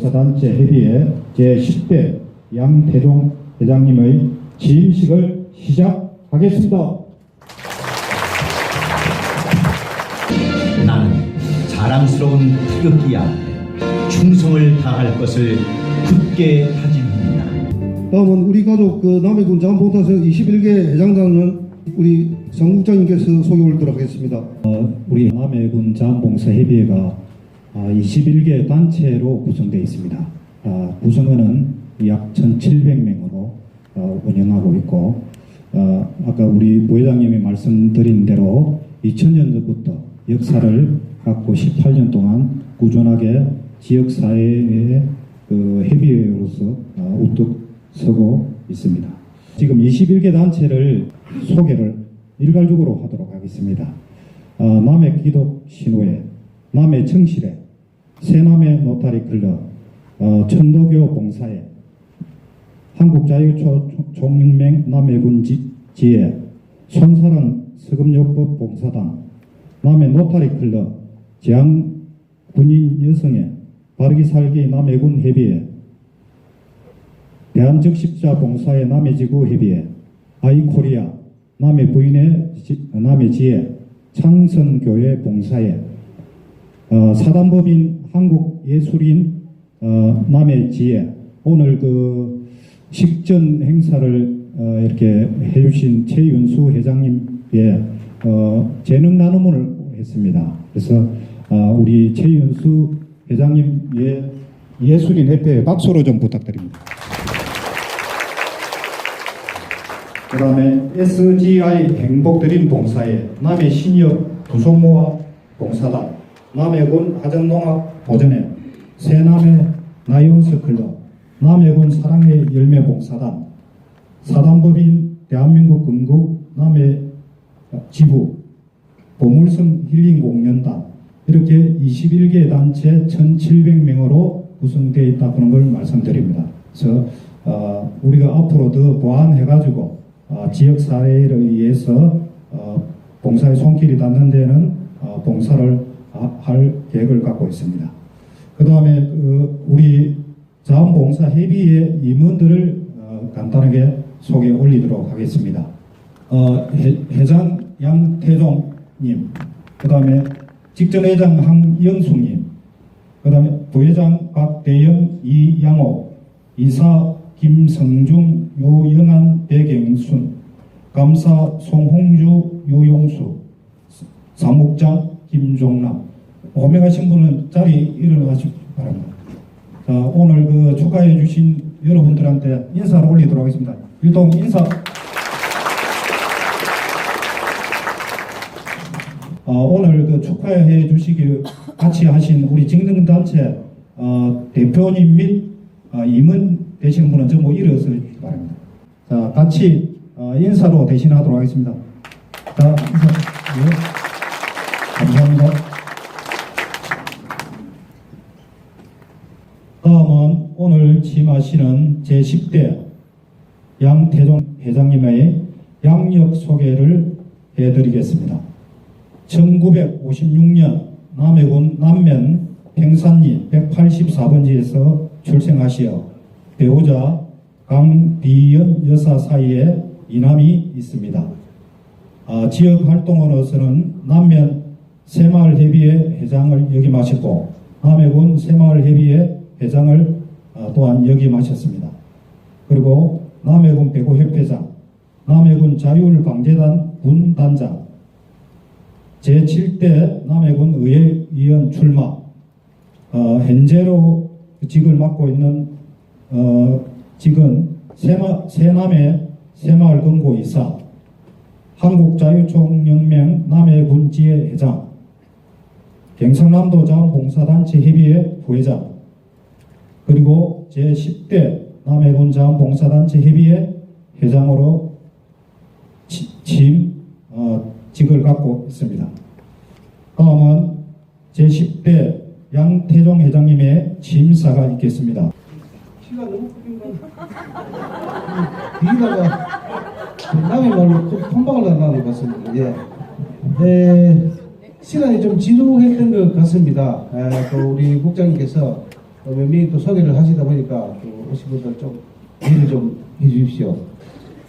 봉사단체 협의회 제10대 양태종 회장님의 취임식을 시작하겠습니다. 나는 자랑스러운 태극기 앞에 충성을 다할 것을 굳게 다짐합니다. 다음은 우리 가족 그 남해군 자원봉사서 21개 회장단은 우리 장국장님께서 소개 올리도록 하겠습니다. 우리 남해군 자원봉사협의회가 21개 단체로 구성되어 있습니다. 아, 구성원은 약 1,700명으로 어, 운영하고 있고 어, 아까 우리 부회장님이 말씀드린 대로 2000년도부터 역사를 갖고 18년 동안 꾸준하게 지역사회의 그 협의회로서 어, 우뚝 서고 있습니다. 지금 21개 단체를 소개를 일괄적으로 하도록 하겠습니다. 어, 남해 기독 신호회, 남해 청실회, 새남해 노타리 클럽, 어, 천도교 봉사회, 한국자유총연맹 남해군 지- 지회, 손사랑 서금요법 봉사단, 남해 노타리 클럽, 지향 군인 여성회, 바르기 살기 남해군 협의회, 대한적십자 봉사회 남해지구 협의회, 아이코리아, 남해 부인의 지- 남해지회, 창선교회 봉사회, 어, 사단법인 한국예술인 어, 남해지혜 오늘 그 식전 행사를 어, 이렇게 해주신 최윤수 회장님의 어, 재능 나눔을 했습니다. 그래서 어, 우리 최윤수 회장님의 예술인 협회에 박수로 좀 부탁드립니다. 그 다음에 SGI 행복드림 봉사회, 남해 신협 두손모아 봉사단, 남해군 하전농악 보전회, 새남해 나이온스 클럽, 남해군 사랑의 열매 봉사단, 사단법인 대한민국 건국 남해 지부, 보물섬 힐링공연단, 이렇게 21개 단체 1,700명으로 구성되어 있다는 걸 말씀드립니다. 그래서 어, 우리가 앞으로 더 보완해가지고 어, 지역 사회를 위해서 어, 봉사의 손길이 닿는 데는 어, 봉사를 하- 할 계획을 갖고 있습니다. 그 다음에 그 우리 자원봉사 협의회 임원들을 어, 간단하게 소개 올리도록 하겠습니다. 어, 회, 회장 양태종님, 그 다음에 직전회장 황영숙님, 그 다음에 부회장 박대영 이양호, 이사 김성중 요영한 백영순, 감사 송홍주 유용수, 사무장 김종남, 오메가신 분은 자리 일어나시기 바랍니다. 자, 오늘 그 축하해 주신 여러분들한테 인사를 올리도록 하겠습니다. 일동 인사. 어, 오늘 그 축하해 주시기 같이 하신 우리 직능단체 어, 대표님 및 어, 임원 되시는 분은 전부 일어서 주시기 바랍니다. 자, 같이 어, 인사로 대신하도록 하겠습니다. 자, 인사. 예. 감사합니다. 다음은 오늘 취임하시는 제10대 양태종 회장님의 양력 소개를 해드리겠습니다. 1956년 남해군 남면 평산리 184번지에서 출생하시어 배우자 강비연 여사 사이에 이남이 있습니다. 아, 지역 활동으로서는 남면 새마을협의회 회장을 역임하셨고 남해군 새마을협의회 회장을 아, 또한 역임하셨습니다. 그리고 남해군 배구협회장, 남해군 자율방재단 군단장, 제7대 남해군 의회위원 출마, 어, 현재로 직을 맡고 있는 어, 직은 새마, 새남해 새마을금고이사, 한국자유총연맹 남해군지회 회장, 경상남도 자원봉사단체 협의회 부회장, 그리고 제10대 남해군 자원봉사단체 협의회 회장으로 치- 취임 어, 직을 갖고 있습니다. 다음은 제10대 양태종 회장님의 취임사가 있겠습니다. 키가 너무 크긴가? 여기다가 남의 말로 콩박을 나가는 것 같습니다. 예. 에, 시간이 좀 지루했던 것 같습니다. 에, 또 우리 국장님께서 또 몇명이 또 소개를 하시다 보니까 또 오신 분들 좀 이해를 좀 해주십시오.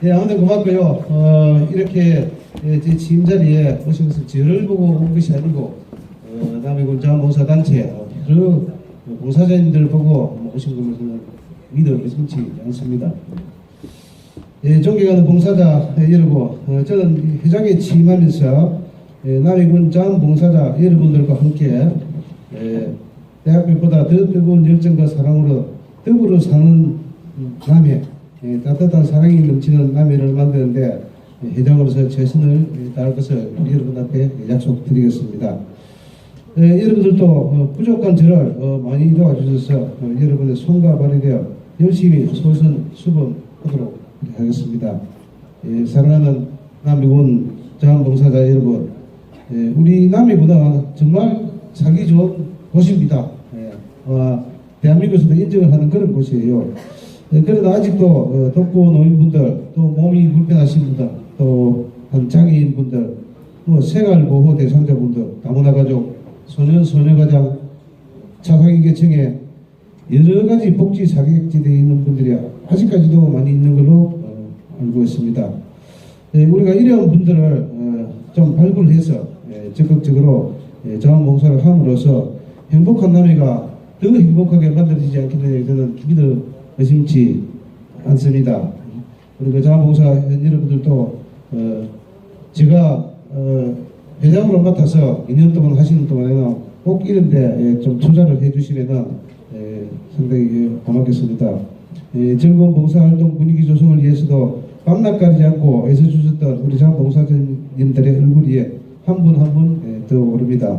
네, 아무튼 고맙고요. 어, 이렇게 예, 제 취임 자리에 오신 것을 저를 보고 온 것이 아니고 어, 남해군 자원봉사단체 어, 여러 봉사자님들 보고 오신 것을 믿어 의심치 않습니다. 예, 존경하는 봉사자 예, 여러분, 어, 저는 회장에 취임하면서 예, 남해군 자원봉사자 여러분들과 함께 예, 대학교보다 더 뜨거운 열정과 사랑으로 더불어 사는 남해, 예, 따뜻한 사랑이 넘치는 남해를 만드는데 예, 회장으로서 최선을 예, 다할 것을 여러분 앞에 약속드리겠습니다. 예, 여러분들도 어, 부족한 저를 어, 많이 도와주셔서 어, 여러분의 손과 발이 되어 열심히 솔선수범하도록 하겠습니다. 예, 사랑하는 남미군 자원봉사자 여러분, 예, 우리 남미군은 정말 살기 좋은 곳입니다. 예, 어, 대한민국에서도 인정을 하는 그런 곳이에요. 예, 그래도 아직도 어, 독거 노인분들, 또 몸이 불편하신 분들, 또한 장애인분들, 뭐 생활보호 대상자분들, 다문화 가족, 소년 소녀 가장, 자상인 계층에 여러 가지 복지 자격지대에 있는 분들이 아직까지도 많이 있는 걸로 어, 알고 있습니다. 예, 우리가 이런 분들을 어, 좀 발굴해서 예, 적극적으로 예, 자원봉사를 함으로써 행복한 남해가 더 행복하게 만들어지지 않겠느냐 저는 믿어 의심치 않습니다. 그리고 자원봉사 여러분들도 어, 제가 어, 회장으로 맡아서 2년 동안 하시는 동안에는 꼭 이런 데 좀 투자를 해주시면은 예, 상당히 예, 고맙겠습니다. 예, 즐거운 봉사활동 분위기 조성을 위해서도 밤낮 가리지 않고 애써주셨던 우리 자원봉사님들의 얼굴 위에 한 분 한 분 더 오릅니다.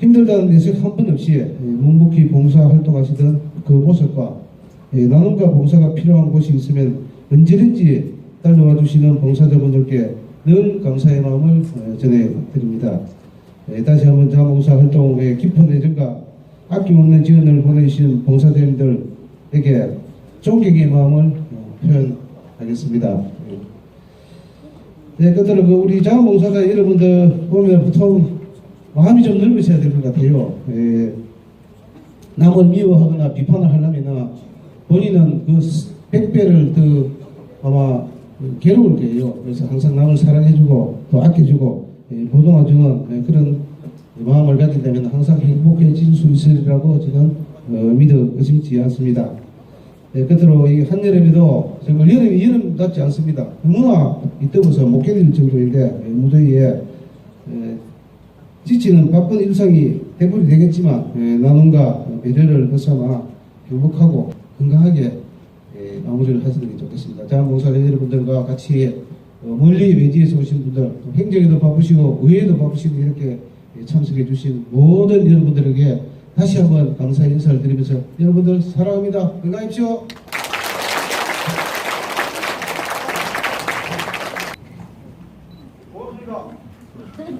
힘들다는 내색 한 분 없이 예, 묵묵히 봉사 활동하시던 그 모습과 예, 나눔과 봉사가 필요한 곳이 있으면 언제든지 달려와 주시는 봉사자분들께 늘 감사의 마음을 어, 전해드립니다. 예, 다시 한번 자원봉사 활동의 깊은 애정과 아낌없는 지원을 보내주신 봉사자님들에게 존경의 마음을 어, 표현하겠습니다. 네, 끝으로 그 우리 자원봉사자 여러분들 보면 보통 마음이 좀 넓으셔야 될 것 같아요. 예, 남을 미워하거나 비판을 하려면 본인은 그 100배를 더 아마 괴로울 거예요. 그래서 항상 남을 사랑해주고 또 아껴주고 예, 보동해주는 예, 그런 마음을 가진다면 항상 행복해질 수 있으리라고 저는 어, 믿어 의심치 않습니다. 예, 끝으로 이 한여름에도 정말 여름이 여름 같지 않습니다. 너무나 이 뜨거워서 못 견딜 정도인데 예, 무더위에 예, 지치는 바쁜 일상이 대부분이 되겠지만 예, 나눔과 배려를 벗어나 행복하고 건강하게 예, 마무리를 하시는 게 좋겠습니다. 자원봉사 여러분들과 같이 어, 멀리 외지에서 오신 분들 또 행정에도 바쁘시고 의회도 바쁘시고 이렇게 예, 참석해 주신 모든 여러분들에게 다시 한번 감사의 인사를 드리면서 여러분들 사랑합니다. 건강하십시오.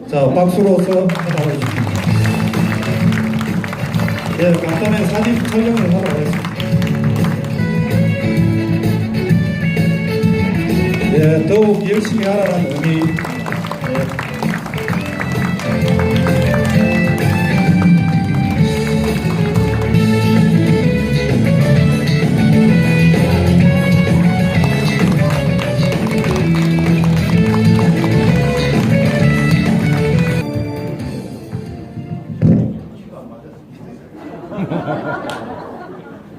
자, 박수로서 하도록 예, 간단한 사진 촬영을 하도록 하겠습니다. 예, 더욱 열심히 하라는 의미.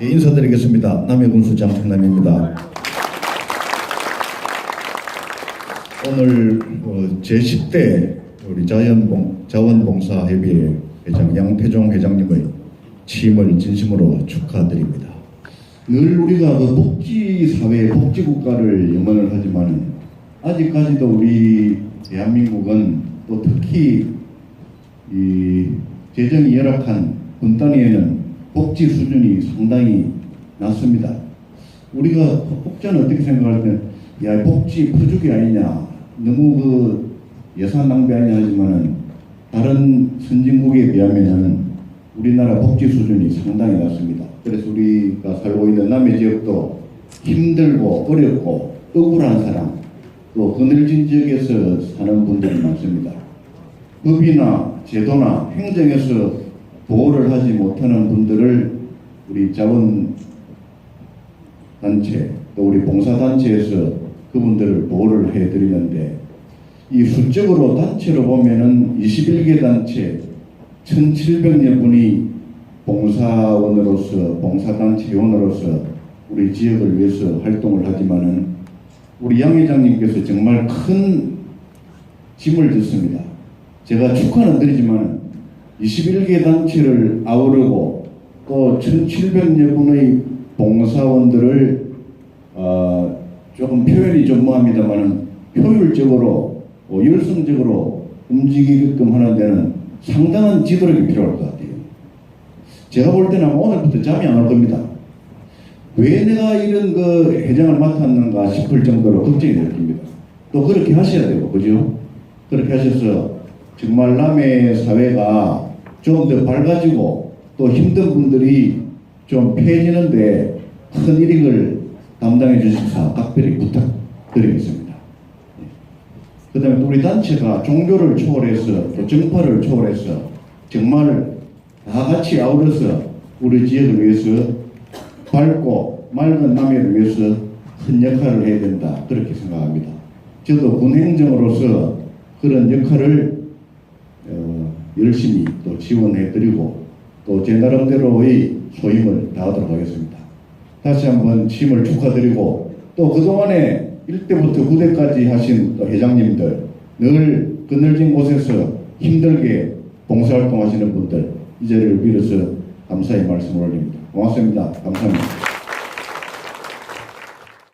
예, 인사드리겠습니다. 남해군 수장 성남입니다. 오늘 어, 제10대 우리 자연봉, 자원봉사협의회 회장 양태종 회장님의 취임을 진심으로 축하드립니다. 늘 우리가 그 복지사회, 복지국가를 염원을 하지만 아직까지도 우리 대한민국은 또 특히 이 재정이 열악한 군 단위에는 복지 수준이 상당히 낮습니다. 우리가 복지는 어떻게 때, 야, 복지 부족이 아니냐, 너무 그 예산 낭비 아니냐 하지만은 다른 선진국에 비하면은 우리나라 복지 수준이 상당히 낮습니다. 그래서 우리가 살고 있는 남해 지역도 힘들고 어렵고 억울한 사람, 또 그늘진 지역에서 사는 분들이 많습니다. 법이나 제도나 행정에서 보호를 하지 못하는 분들을 우리 자원 단체 또 우리 봉사단체에서 그분들을 보호를 해드리는데 이 수적으로 단체로 보면은 21개 단체 1,700여 분이 봉사원으로서 봉사단체 요원으로서 우리 지역을 위해서 활동을 하지만은 우리 양 회장님께서 정말 큰 짐을 졌습니다. 제가 축하는 드리지만 21개 단체를 아우르고 또 1,700여 분의 봉사원들을 어, 조금 표현이 좀 뭐합니다만은 효율적으로 어, 열성적으로 움직이게끔 하는 데는 상당한 지도력이 필요할 것 같아요. 제가 볼 때는 오늘부터 잠이 안 올 겁니다. 왜 내가 이런 그 회장을 맡았는가 싶을 정도로 걱정이 될 겁니다. 또 그렇게 하셔야 되고, 그죠? 그렇게 하셔서 정말 남의 사회가 좀더 밝아지고 또 힘든 분들이 좀 피해지는데 큰 일익을 담당해 주셔서 각별히 부탁드리겠습니다. 그 다음에 우리 단체가 종교를 초월해서 또 정파를 초월해서 정말 다 같이 아우러서 우리 지역을 위해서 밝고 맑은 남해를 위해서 큰 역할을 해야 된다 그렇게 생각합니다. 저도 군 행정으로서 그런 역할을 어, 열심히 또 지원해드리고 또 제 나름대로의 소임을 다하도록 하겠습니다. 다시 한번 취임을 축하드리고 또 그동안에 1대부터 9대까지 하신 또 회장님들 늘 그늘진 곳에서 힘들게 봉사활동 하시는 분들 이 자리를 빌어서 감사의 말씀을 올립니다. 고맙습니다. 감사합니다.